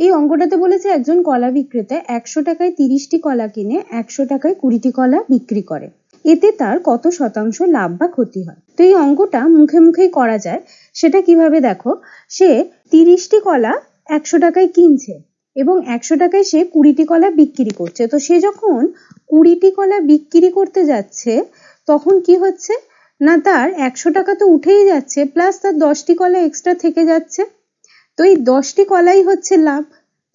এই অঙ্কটাতে বলেছে একজন কলা বিক্রেতা একশো টাকায় তিরিশটি কলা কিনে, একশো টাকায় কুড়িটি কলা বিক্রি করে। এতে তার কত শতাংশ লাভ বা ক্ষতি হয়? তো এই অঙ্কটা মুখে মুখেই করা যায়। সেটা কীভাবে দেখো? সে তিরিশটি কলা একশো টাকায় কিনছে এবং একশো টাকায় সে কুড়িটি কলা বিক্রি করছে। তো সে যখন কুড়িটি কলা বিক্রি করতে যাচ্ছে, তখন কি হচ্ছে? না, তার একশো টাকা তো উঠেই যাচ্ছে, প্লাস তার দশটি কলা এক্সট্রা থেকে যাচ্ছে। তো এই দশটি কলাই হচ্ছে লাভ।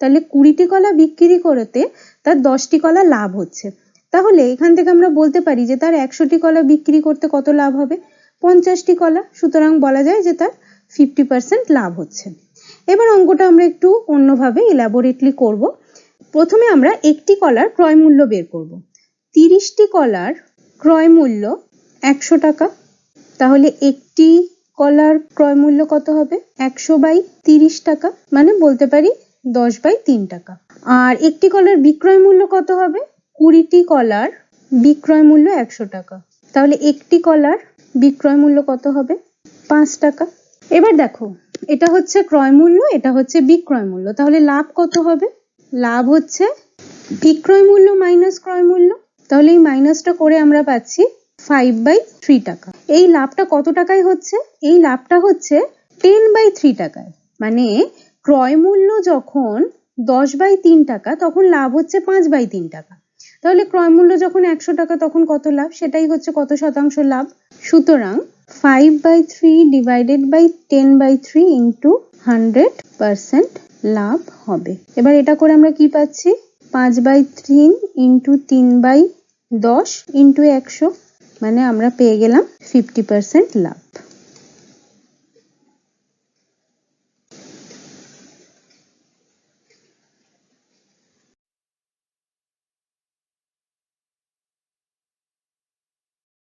তাহলে কুড়িটি কলা বিক্রি করতে তার দশটি কলা লাভ হচ্ছে। তাহলে এখান থেকে আমরা বলতে পারি যে তার একশোটি কলা বিক্রি করতে কত লাভ হবে? পঞ্চাশটি কলা। সুতরাং বলা যায় যে তার ফিফটি পার্সেন্ট লাভ হচ্ছে। এবার অঙ্কটা আমরা একটু অন্যভাবে ইলাবোরেটলি করব। প্রথমে আমরা একটি কলার ক্রয় মূল্য বের করব। তিরিশটি কলার ক্রয় মূল্য একশো টাকা। তাহলে একটি কলার ক্রয় মূল্য কত হবে? একশো বাই তিরিশ টাকা মানে বলতে পারি দশ বাই তিন টাকা। আর একটি কলার বিক্রয় মূল্য কত হবে? কুড়িটি কলার বিক্রয় মূল্য একশো টাকা। তাহলে একটি কলার বিক্রয় মূল্য কত হবে? পাঁচ টাকা। এবার দেখো, এটা হচ্ছে ক্রয় মূল্য, এটা হচ্ছে বিক্রয় মূল্য। তাহলে লাভ কত হবে? লাভ হচ্ছে বিক্রয় মূল্য মাইনাস ক্রয় মূল্য। তাহলে এই মাইনাসটা করে আমরা পাচ্ছি ফাইভ বাই থ্রি টাকা। এই লাভটা কত টাকায় হচ্ছে? এই লাভটা হচ্ছে টেন বাই থ্রি টাকায়। মানে ক্রয় মূল্য যখন দশ বাই তিন টাকা, তখন লাভ হচ্ছে পাঁচ বাই তিন টাকা। তাহলে ক্রয় মূল্য যখন একশো টাকা, তখন কত লাভ? সেটাই হচ্ছে কত শতাংশ লাভ? সুতরাং five by three divided by ten by three into hundred percent লাভ হবে। এবার এটা করে আমরা কি পাচ্ছি? পাঁচ বাই তিন ইন্টু তিন বাই দশ ইন্টু একশো। মানে আমরা পেয়ে গেলাম ফিফটি পার্সেন্ট লাভ।